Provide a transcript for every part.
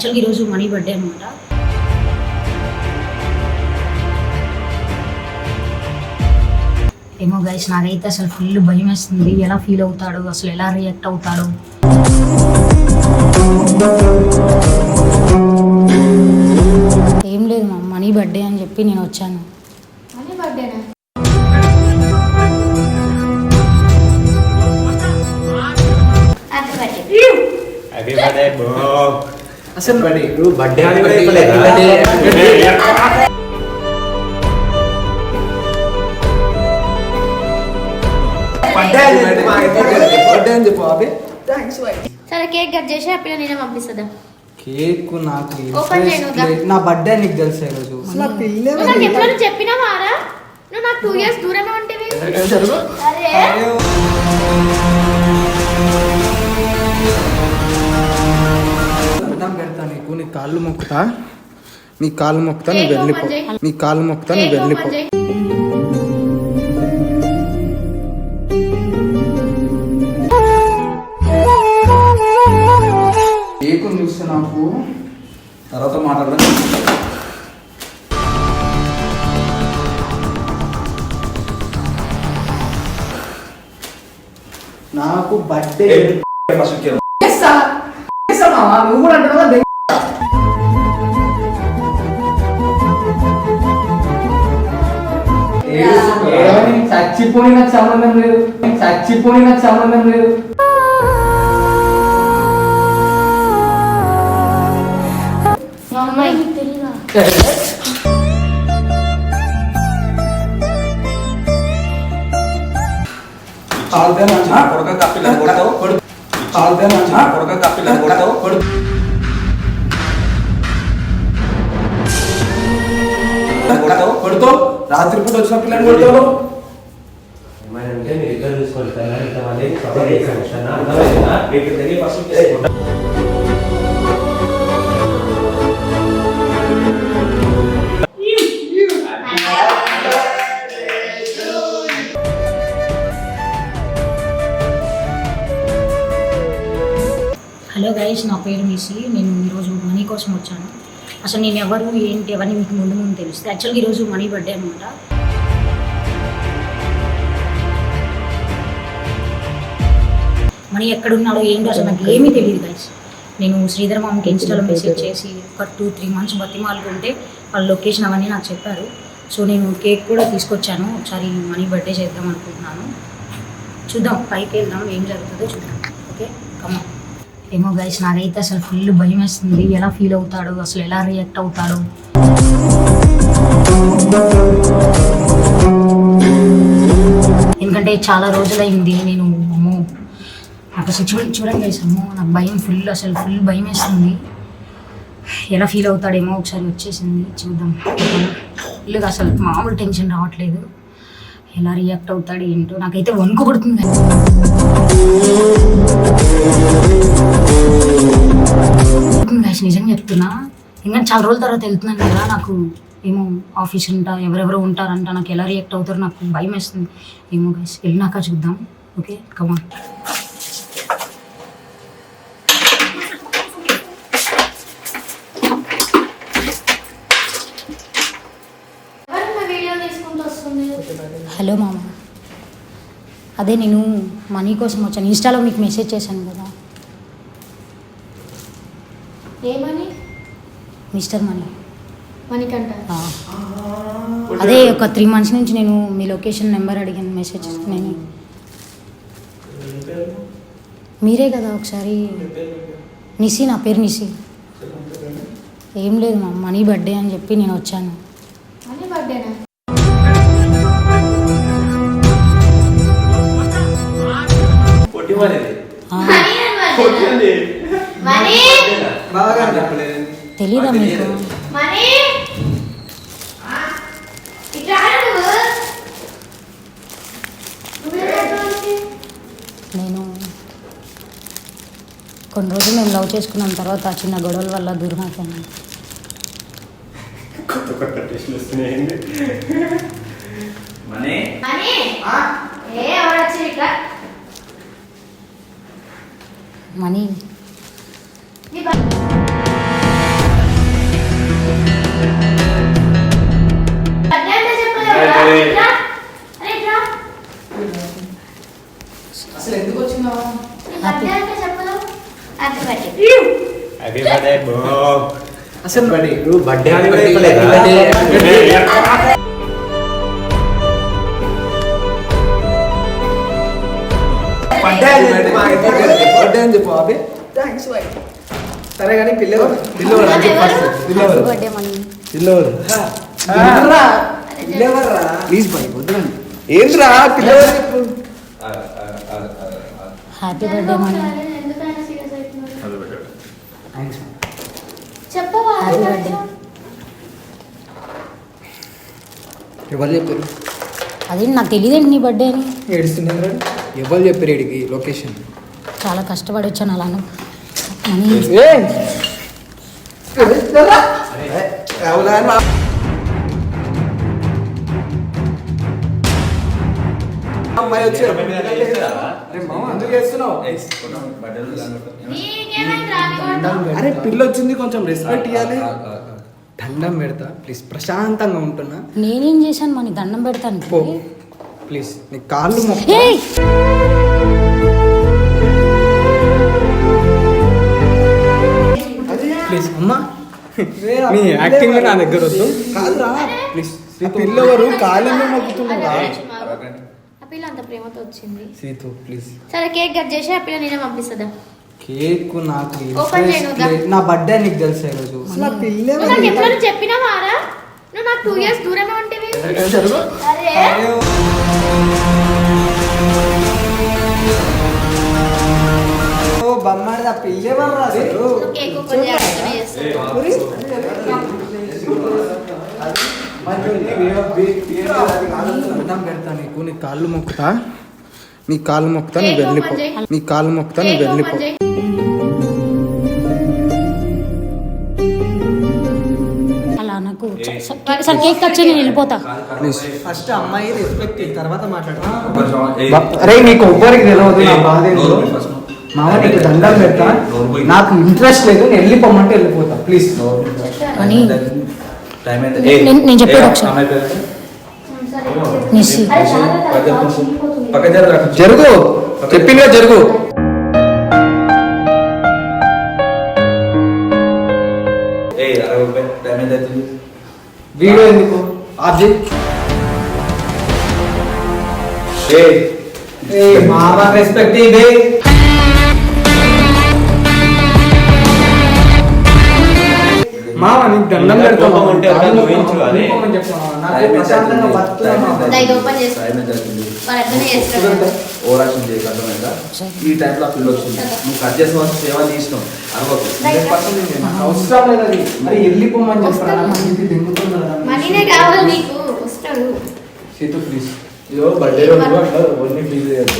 యాక్చువల్గా ఈరోజు money birthday అనమాట ఏమో గైస్ నాకైతే అసలు ఫుల్ భయం వేస్తుంది. ఎలా ఫీల్ అవుతాడు? అసలు ఎలా రియాక్ట్ అవుతాడు? ఏం లేదు మా మనీ బర్త్డే అని చెప్పి నేను వచ్చాను. అసలు బర్త్డే అని చెప్పు, సరే కేక్ కట్ చేసి హ్యాపీగా నేనే పంపిస్తుందా కేక్ నాకు Open చేయనుగా. నా బర్త్డే నీకు తెలుసు ఈరోజు? నువ్వు నాకు ఎప్పుడైనా చెప్పినావారా నువ్వు నాకు టూ ఇయర్స్ దూరమే ఉంటేవి. అరే. అన్నం పెడతా నీకు నీ కాళ్ళు మొక్కుతా నీ కాళ్ళు మొక్కుతా నువ్వు వెళ్ళిపో. నీ కాళ్ళు మొక్కుతా నువ్వు వెళ్ళిపో చూస్తే నాకు తర్వాత మాట్లాడదాం నాకు బర్త్డే ఫస్ట్ కేక్. నువ్వు కూడా అంటున్నావా? దెంగ. చచ్చిపోయి నాకు సంబంధం లేదు చచ్చిపోయి నాకు సంబంధం లేదు అమ్మాయి నీకు కొడుకు కప్పిల్లని కొడతావు? కొడుకు. కొడతావు కొడతావు? కొడుతో రాత్రిపూట వచ్చిన పిల్లని కొడతావు. ఏమంటే మీరు ఇద్దరు? మీకు తెలియ ఫస్ట్ హలో గైస్ నా పేరు మీసి. నేను ఈరోజు మనీ కోసం వచ్చాను. అసలు నేను ఎవరు ఏంటి అవన్నీ మీకు ముందు ముందు తెలుస్తుంది యాక్చువల్గా ఈరోజు మనీ బర్త్డే అనమాట మనీ ఎక్కడున్నాడో ఏంటో అసలు నాకు ఏమీ తెలియదు గైస్. నేను శ్రీధర్ మామకి ఇన్స్టాలో మెసేజ్ చేసి ఒక టూ త్రీ మంత్స్ బతిమాలుకుంటే వాళ్ళ లొకేషన్ అవన్నీ నాకు చెప్పారు. సో నేను కేక్ కూడా తీసుకొచ్చాను. ఒకసారి మనీ బర్త్డే చేద్దాం అనుకుంటున్నాను. చూద్దాం పైకి వెళ్దాం ఏం జరుగుతుందో చూద్దాం. ఓకే కమా ఏమో గైస్ నాకైతే అసలు ఫుల్ భయం వేస్తుంది ఎలా ఫీల్ అవుతాడు? అసలు ఎలా రియాక్ట్ అవుతాడు? ఎందుకంటే చాలా రోజులైంది. నేను అమ్మో నాకు అసలు చూడండి చూడండి గైస్ అమ్మో నాకు భయం ఫుల్ అసలు ఫుల్ భయం వేస్తుంది ఎలా ఫీల్ అవుతాడేమో ఒకసారి వచ్చేసింది. చూద్దాం. ఫుల్గా అసలు మామూలు టెన్షన్ రావట్లేదు. ఎలా రియాక్ట్ అవుతాడు ఏంటో నాకైతే వణుకు పడుతుంది గైస్ నిజంగా చెప్తున్నా. ఇంకా చాలా రోజుల తర్వాత వెళ్తున్నాను కదా నాకు ఏమో ఆఫీస్ ఉంటా ఎవరెవరు ఉంటారంట నాకు ఎలా రియాక్ట్ అవుతారో నాకు భయం వేస్తుంది. ఏమో గైస్ వెళ్ళినాక చూద్దాం. ఓకే కమాన్ హలో మామ అదే నేను మనీ కోసం వచ్చాను. ఇన్స్టాలో మీకు మెసేజ్ చేశాను కదా. ఏమని మిస్టర్ మనీ. అదే ఒక త్రీ మంత్స్ నుంచి నేను మీ లొకేషన్ నెంబర్ అడిగాను మెసేజ్ నేను. మీరే కదా ఒకసారి. నిసి నా పేరు నిసి. ఏం లేదు మా మనీ బర్త్డే అని చెప్పి నేను వచ్చాను. అని బర్త్డేనా? మనీ. తెలీదా మీకు. నేను కొన్ని రోజులు మేము లవ్ చేసుకున్న తర్వాత ఆ చిన్న గొడవల వల్ల దూరం అయిపోయాను. కొత్త కొత్త టెస్టులు వస్తున్నాయి మనీ? మనీ? ఏ ఎవరు వచ్చి ఇట్లా మనీ? అసలు బర్త్డే? బర్త్డే అని చెప్పు థ్యాంక్స్ సరే కానీ అని ప్లీజ్ వద్దురండి. చెప్పు. హ్యాపీ బర్త్డే మనీ చెప్పవా. ఎవరు చెప్పారు అదే నాకు తెలియదండి నీ బర్త్డే అని ఏడుస్తున్నారు ఎవరు చెప్పారు ఇడికి లొకేషన్ చాలా కష్టపడి వచ్చాను అలాను మనీ అమ్మాయి అరే చేస్తున్నావు? పిల్ల వచ్చింది కొంచెం రెస్పెక్ట్ ఇవ్వాలి దండం పెడతా. ప్లీజ్ ప్రశాంతంగా ఉంటున్నా. నేనేం చేశాను? మనీ దండం పెడతాను పో. ప్లీజ్ నీ కాళ్ళు! ప్లీజ్ అమ్మా. నీ యాక్టింగ్ నా దగ్గర వద్దు. కాదురా. ప్లీజ్ పిల్లవారు కాళ్ళు మొక్కుతున్నారా ఆ పిల్ల అంత ప్రేమతో వచ్చింది. సీతు ప్లీజ్. సరే కేక్ కట్ చేసి ఆ పిల్ల నేనే పంపిస్తుందా? కేక్ నాకు Open చేయను. నా బర్త్డే నీకు తెలుసు ఈరోజు అసలు ఆ పిల్ల నువ్వు నాకు ఎప్పుడైనా చెప్పినావారా నువ్వు నాకు టూ ఇయర్స్ దూరమే ఉంటేవి. అరే. ఓ బొమ్మడి ఆ పిల్ల ఎవర్రా అసలు? నువ్వు కేక్ ఓపెన్ చేయాలని చేస్తాను దండం పెడతా నీకు. నీ కాళ్ళు మొక్కుతా? నీ కాళ్ళు మొక్కుతా నువ్వు వెళ్ళిపో. నీ కాళ్ళు మొక్కుతా నువ్వు వెళ్ళిపో నాకు సరే కేక్ కట్ చేయి నేను వెళ్ళిపోతా. ప్లీజ్ ఫస్ట్ అమ్మాయి రెస్పెక్ట్ తర్వాత మాట్లాడతా. ఏయ్. అరే నీకు ఎవ్వరికి తెలియదు నా ఏయ్, బాధ. మామ నీకు దండం పెడతా. నాకు ఇంట్రెస్ట్ లేదు నేను వెళ్ళిపోమంటే వెళ్ళిపోతా. ప్లీజ్ కానీ టైం ఎంత నేను- చెప్పేది ఒకసారి. జరుగు. చెప్పిందిగా జరుగు? వీడియో ఎందుకు? ఆబ్జెక్ట్ ఏయ్, మామ రెస్పెక్ట్ ఇదే అవుతుంది? వాళ్ళు అట్లనే చేస్తారు ఓవరాక్షన్ చేయకు అర్థమైందా? ఈ టైంలో ఆ పిల్ల వచ్చింది. నువ్వు కట్ చేసుకోవాల్సిన సేవ రైట్. నాకు అవసరం లేదు అది. మరి వెళ్ళిపోమని నాకు నీకు. వస్తాడు. సీతు ప్లీజ్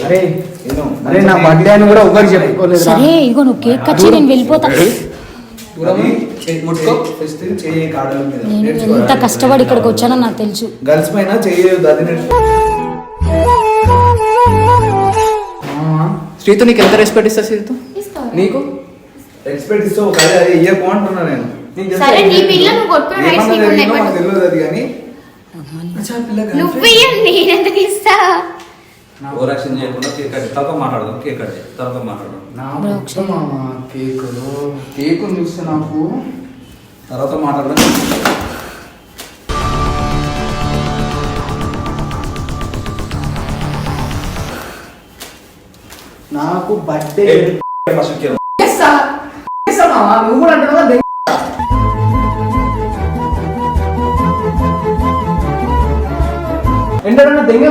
అరే అరే నా బర్త్డే అని కూడా చెప్పుకోలేదు సరే ఇగో నువ్వు కేక్ కట్ చేయి నేను వెళ్ళిపోతా. నేను. ఎంత కష్టపడి ఇక్కడికి వచ్చానో నాకు తెలుసు. గర్ల్స్ పైన చేయదు అది. శ్రీతు నీకు ఎంత రెస్పెక్ట్ ఇస్తా శ్రీతు? నీకు? ఎక్స్పెక్ట్ ఇస్తావు ఒక అదే ఇయ్యకు అంటున్నా నేను? సరే నీ పిల్ల నువ్వు కొట్టుకునే రైట్స్ ఏమన్నా నీకు ఉన్నాయి. జరిగిందో మనకు పట్టు. తెలియదు అది కానీ. నువ్వు ఇయ్యండి నేను ఎందుకు ఇస్తా? ఓవరాక్షన్ చేయకుండా కేక్ కట్ తర్వాత మాట్లాడదాం కేక్ కట్. తర్వాత మాట్లాడదాం. నా కేక్ కేక్ చూస్తే నాకు. తర్వాత మాట్లాడదాం. నాకు బర్త్డే. ఫస్ట్ నువ్వు కూడా అంటున్నావు కదా, దెంగ.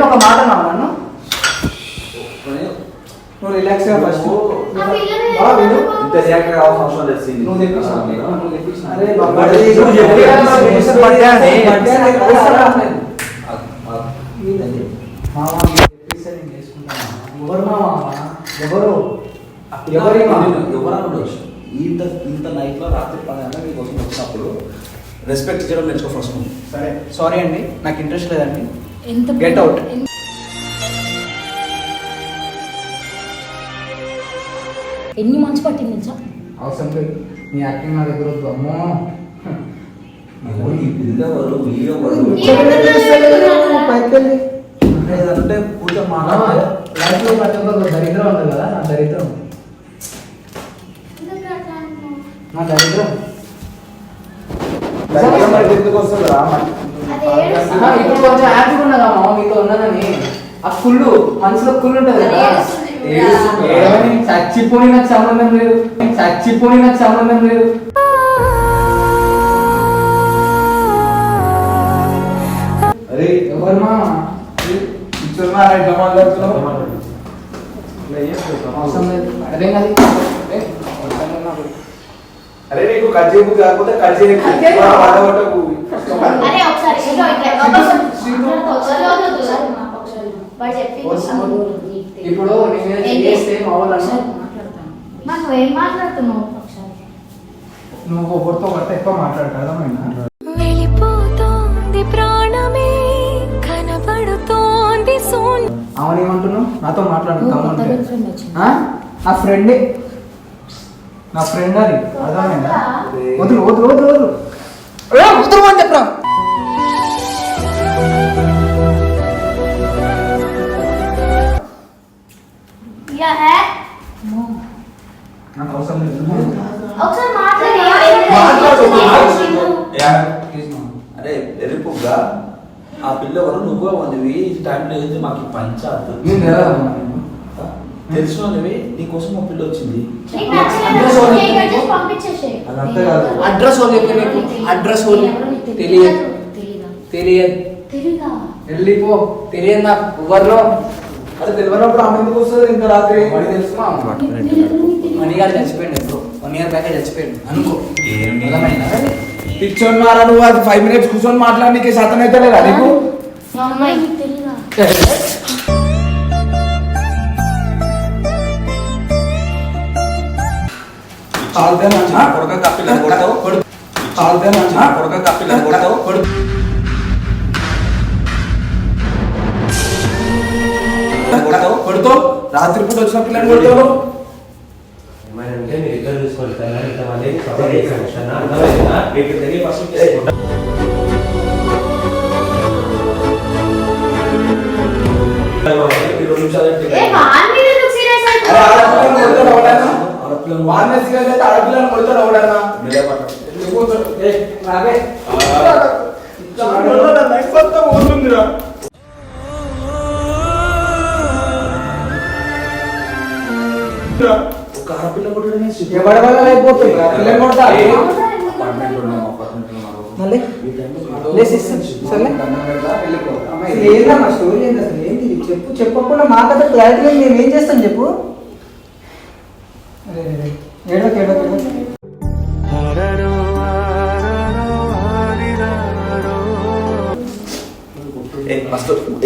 ఒక మాట అన్నావు నన్ను. నువ్వు రిలాక్స్గా ఫస్ట్. ఇంత రియాక్ట్ కావాల్సిన అవసరం సీన్ నువ్వు. మామ. ఎవరు మామ? ఎవరు? ఎవరి ఉండొచ్చు ఇంత ఇంత నైట్లో రాత్రి పన్నెండు మీకోసం వచ్చినప్పుడు రెస్పెక్ట్ చేయడం నేర్చుకో ఫస్ట్ సరే సారీ అండి నాకు ఇంట్రెస్ట్ లేదండి. ఎంత Get ఎన్ని మంత్స్ పట్టింది తెలుసా అవసరం లేదు. నీ యాక్టింగ్ నా దగ్గర వద్దు అమ్మో. ఒక్కరు దరిద్రం ఉంది కదా నా దరిద్రం? మా దరిద్రం. ఎందుకు ఇప్పుడు కొంచెం హ్యాపీగా ఉన్నదా మామ? మీతో ఉన్నదని ఆ కుళ్ళు మనసులో కుళ్ళు ఉంటది కదా. చచ్చిపోయి నాకు సంబంధం లేదు. చచ్చిపోయి నాకు సంబంధం లేదు. అరే ఎవరు మామ ఇచ్చున్నారా ఇట్లా మాట్లాడుతున్నావు అవసరం లేదు. అర్థం కాదు ఏ, అవసరం లేదు. నాకు. అరే నీకు కట్ కాకపోతే కట్ చేయకు. అరే ఒకసారి. వాడు ఇప్పుడు చేస్తే నువ్వేం మాట్లాడుతున్నావు నువ్వు ఒకరితో ఒకరితో ఎక్కువ అర్థమైందా వెళ్ళిపోతోంది ప్రాణమే కనబడుతోంది శూన్యం అవును ఏమంటున్నావు? నాతో మాట్లాడు నువ్వు కొత్త తమ్ముంటే. గర్ల్ ఫ్రెండ్ వచ్చింది. ఆ? నా ఫ్రెండే? నా ఫ్రెండ్ అది. అర్థమైందా? వదులు వదులు వదులు వదులు. ఏ, వదులు అని చెప్పరా? యా హే నాకు అవసరం లేదు ఒకసారి మాట్లాడి మాట్లాడు, మాట్లాడు. అరే ఎరుపుగా ఆ పిల్ల ఎవరు నువ్వే ఉన్నవి ఈ టైంలో అయితే మాకు పంచాయత్ నేను మరి? తెలిసినవి నీకోసం మా పిల్ల వచ్చింది. అడ్రస్ అడ్రస్ తెలియదు తెలియదు తెలీదా? వెళ్ళిపో తెలియదు నాకు ఎవరిలో అరే తెలియనప్పుడు ఆమె ఎందుకు వస్తుంది ఇంకా రాత్రి వాడి తెలుసు మా అమ్మ. వన్ ఇయర్ చచ్చిపోయింది ఎప్పుడు వన్ ఇయర్ బ్యాక్ చచ్చిపోయింది అనుకో అర్థమైందా? పిచ్చోన్నారా నువ్వు అది ఫైవ్ మినిట్స్ కూర్చొని మాట్లాడడానికి శాతం అయితే లేదా నీకు మా అమ్మాయి నీకు తెలీదా? కాలితే మంచిగా. కొడుక కప్పిల్లని కొడతావు కాలితే మంచిగా. కొడుక కొడతావు? కొడతావు? కొడుతో రాత్రి పూట వచ్చిన పిల్లని కొడతావు? కానీ ఇంతమంది సపోర్ట్ వల్ల అయిపోతుంది. మళ్ళీ? ఏందమ్మా స్టోరీ ఏంది అసలు? ఏంది? చెప్పు చెప్పకుండా మాకైతే క్లారిటీ లేదు మేము ఏం చేస్తాం చెప్పు?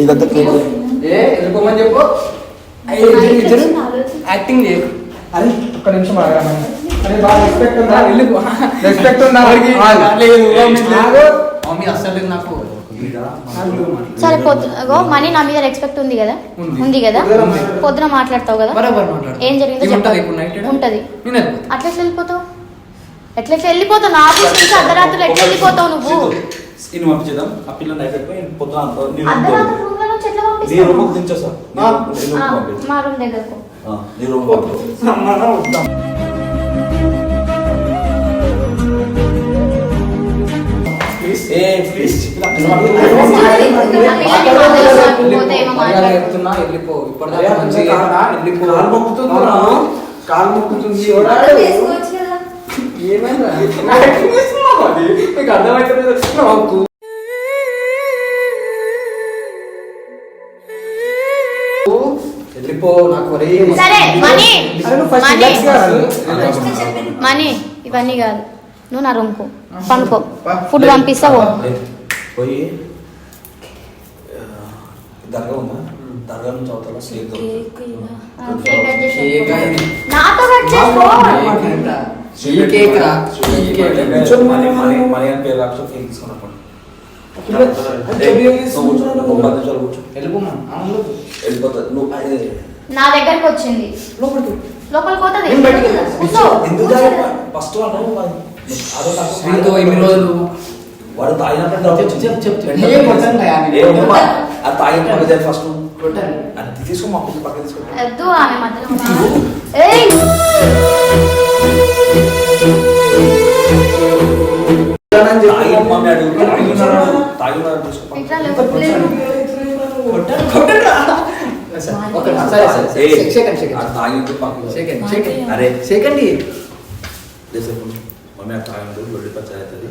ఇదంతా ఏ వెళ్ళిపోమని చెప్పు. యాక్టింగ్ చేయకు అరే ఒక్క నిమిషం ఆగరా అరే బాగా రెస్పెక్ట్ ఉందా. రెస్పెక్ట్ ఉందా. లేదు. మమ్మీ అస్సలు లేదు నాకు సరే మనీ నా మీద రెస్పెక్ట్ ఉంది కదా ఉంది. కదా పొద్దున మాట్లాడు. పొద్దున మాట్లాడతావు కదా ఏం జరిగిందో ఉంటది. అట్లా ఎట్లా వెళ్ళిపోతావు ఎట్లా వెళ్ళిపోతావు నా ఆఫీస్ నుంచి అర్ధరాత్రులు ఎట్లా వెళ్ళిపోతావు నువ్వు పంపించేద్దాం ఆ అయిపోయి పొద్దున. మా రూమ్ దగ్గరకు ఆ, నీ రూమ్ పంపించు. చెప్తున్నా వెళ్ళిపో ఇప్పటిదాకా మంచిగా వెళ్ళిపో కాలు మొక్కుతుంది కాలు మొక్కుతుంది ఏమైందా? వెళ్ళిపో నాకు ఒరే సరే మనీ మనీ. ఇవన్నీ కాదు. నువ్వు నా రూమ్కు పనుకో. ఫుడ్ పంపిస్తావు పోయి దర్గా ఉందా? దర్గా నుంచి అవతల స్లేట్ కేక్ అయింది. నాతో కట్ చేసుకో కేక్ అంట. ఈ కేక్ రా. ఈ కేక్. కూర్చొని మనీ మనం- మనీ మనీ అని పేరు తీసుకున్నప్పుడు వెళ్ళిపోతుంది నువ్వు నా దగ్గరకు వచ్చింది. లోపలికి. లోపలికి పోతుంది. ఫస్ట్ శ్రీతో ఇన్ని రోజులు? వాడు తాగినప్పుడు. అది అదే ఫస్ట్. కొట్టాను. అది తీసుకో మా పక్కన తీసుకో. వద్దు ఆమె మధ్యలో లేసేపు మమ్మీ ఆ తాగి ఉండు వెళ్ళి అవుతుంది.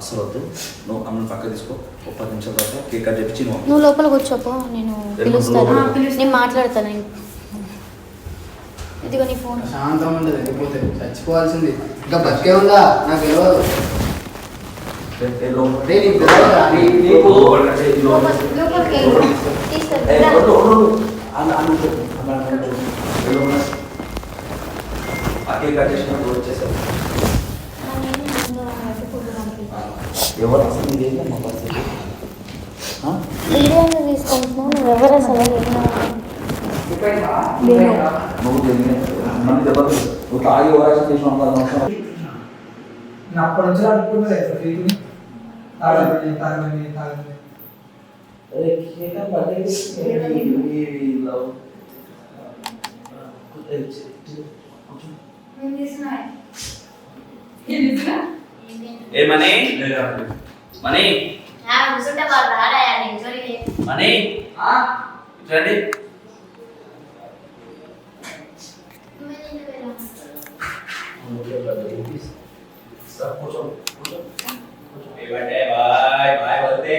అసలు వద్దు. నువ్వు అమ్మని పక్క తీసుకో. ఒక పది నిమిషాల తర్వాత కేక్ కట్ చేపించి నువ్వు నువ్వు లోపల కూర్చోపో. నేను పిలుస్తాను. నేను మాట్లాడతాను. ఇదిగో నీ ఫోన్. శాంతం ఉండదు చచ్చిపోవాల్సింది. ఇంకా బతికే ఉందా? నాకు తెలియదు ఏ- ఏ లోపల- రే, నీకు తెలియదా? నీ- నీకు లోపలికి అంటే ఈ లోపల- లోపలికి ఏ, వద్దు, వద్దు, వద్దు. అన్న- అన్న ఉంచు. అన్న- అన్న ఉంచు. ఏ లోపల? ఆ కేక్ కట్ చేసినప్పుడు వచ్చేసారు ఎవరు అసలు పరిస్థితి ఆ? బిర్యానీ తీసుకుంటున్నావు నువ్వు ఎవరు అసలు నువ్వు తెలియదు మళ్ళీ దెబ్బలు నువ్వు తాగి ఓరాక్షన్ చేసిన అవసరం నేను అప్పటి నుంచి ఏ చూడండి బాయ్ బాయ్ వద్దే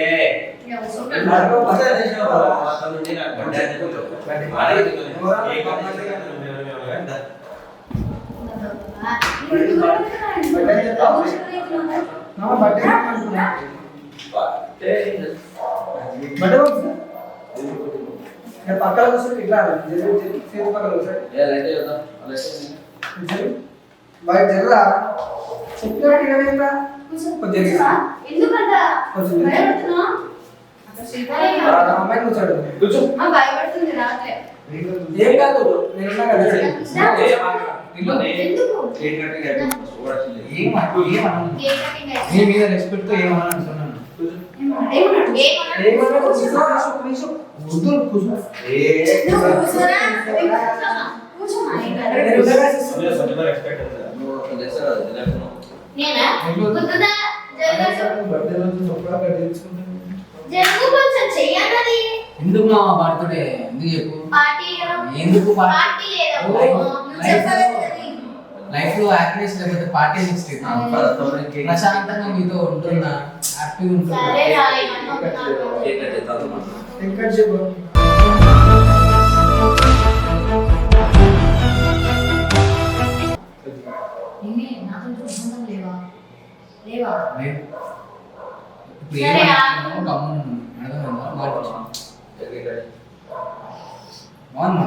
నా బర్త్డే అనుకున్నా బర్త్డే బాక్స్ నేను పక్కన కూర్చొని ఇట్లా చేతి పక్కన కూర్చోండి. బయట జర్రా చెప్పినట్టు ఏంట్రా? కొంచెం జరగరా? ఎందుకంట కొంచెం జరగరా? భయపడుతున్నావా? ఆ అమ్మాయిని కూర్చోడు ఆ, భయపడుతుంది రాత్రే ఏం కాదు నేను ఉన్నా కదా ఎందుకు ఏం ఏమన్నా కేక్ కటింగ్ నీ మీద రెస్పెక్ట్తో ఏమన్నా అంటున్నాను ఏమన్నాడు ఏమన్నాడు ఏమన్నా కూర్చో, నేను. జరుగు కొంచెం చెయ్యన్నది. ఎందుకు మా బర్త్డే ఎందుకు చెప్పు పార్టీ కదా. ఎందుకు పార్టీ? పార్టీ లేదా? లైఫ్ నువ్వు చెప్పలేదు కదా నీకు. లైఫ్లో హ్యాపీనెస్ లేకపోతే పార్టీ నెక్స్ట్ ప్రశాంతంగా మీతో ఉంటున్నా హ్యాపీగా ఉంటున్నా. ఎక్కడ చెప్పు లేవా? లేదు. ఇప్పుడు సరే, ఏమంటున్నావు? ఆగు. గమ్మున అర్థమైందా? మాట. బాగుంది మా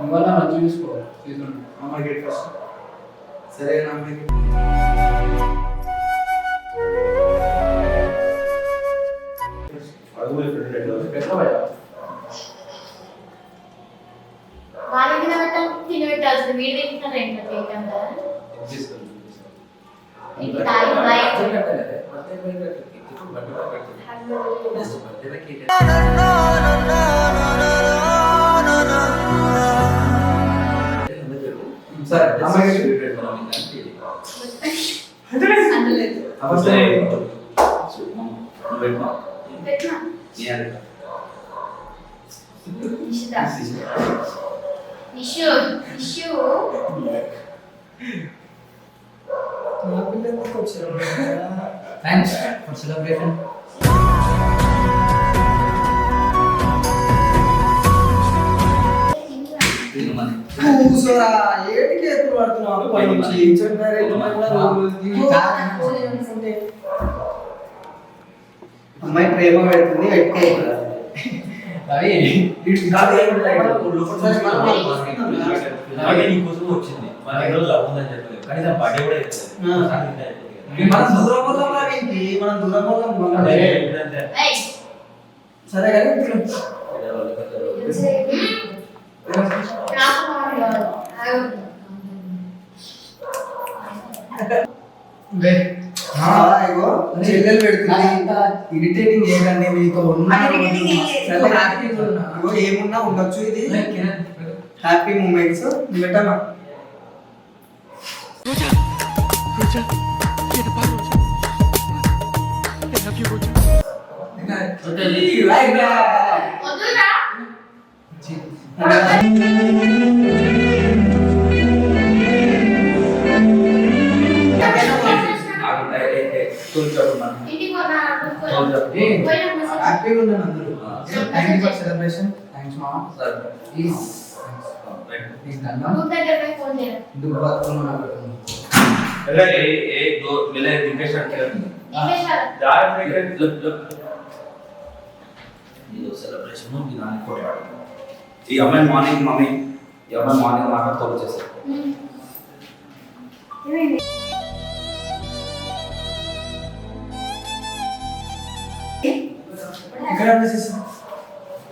ఇవాళ మంచి చూసుకో తీసుకుంటా అమ్మాయి గేట్ ఫస్ట్. సరే నా అమ్మాయి వాళ్ళు తినబెట్టాలి తినబెట్టాల్సింది మీరు తింటున్నారు ఏంటో కేక్ అంతా ఇది తాగి బయట. సరే అందులేదు పెట్టినా నిషిత నిషు నిషు నా పిల్లలకు వచ్చారు థ్యాంక్స్ ఫర్ సెలబ్రేషన్ కూసోరా? ఏటికి ఎత్తులు పడుతున్నావు పై నుంచి చెప్పారు ఈ కారణం అనుకుంటే అమ్మాయి ప్రేమ పెడుతుంది పెట్టుకోకూడదు కాదు, నీకోసం వచ్చింది. మన దగ్గర లవ్ ఉందని చెప్పలేదు. కనీసం బర్త్డే కూడా. మనం దూరం పోదాం మనం దూరం పోదాం. ఏయ్, సరే కానీ తిను. నాకు మాట కాదు. ఆగు. వే. ఆ, ఇగో చెల్లెలు పెడుతుంది. ఇరిటేటింగ్ చేయకండి మీతో ఉన్నా ఏమున్నా ఉండొచ్చు ఇది. హ్యాపీ మూమెంట్స్ పెట్టమా వద్దురా. హ్యాపీగా ఉన్నాను అందరూ thank you for celebration thanks మామ ప్లీజ్ ప్లీజ్ దండం గ్రూప్ దగ్గర పోయి ఫోన్ చేయాలి ఎందుకు బతుకున్నాను एक दो मिले दिनेश अंकल ఇంకేసారు चार मिनट సెలబ్రేషన్ ఈ అమ్మాయి మార్నింగ్ మమ్మీ ఈ అమ్మాయి మార్నింగ్ మాట్లాడుతూ వచ్చేసారు ఏమైంది ఇక్కడ చేసేసి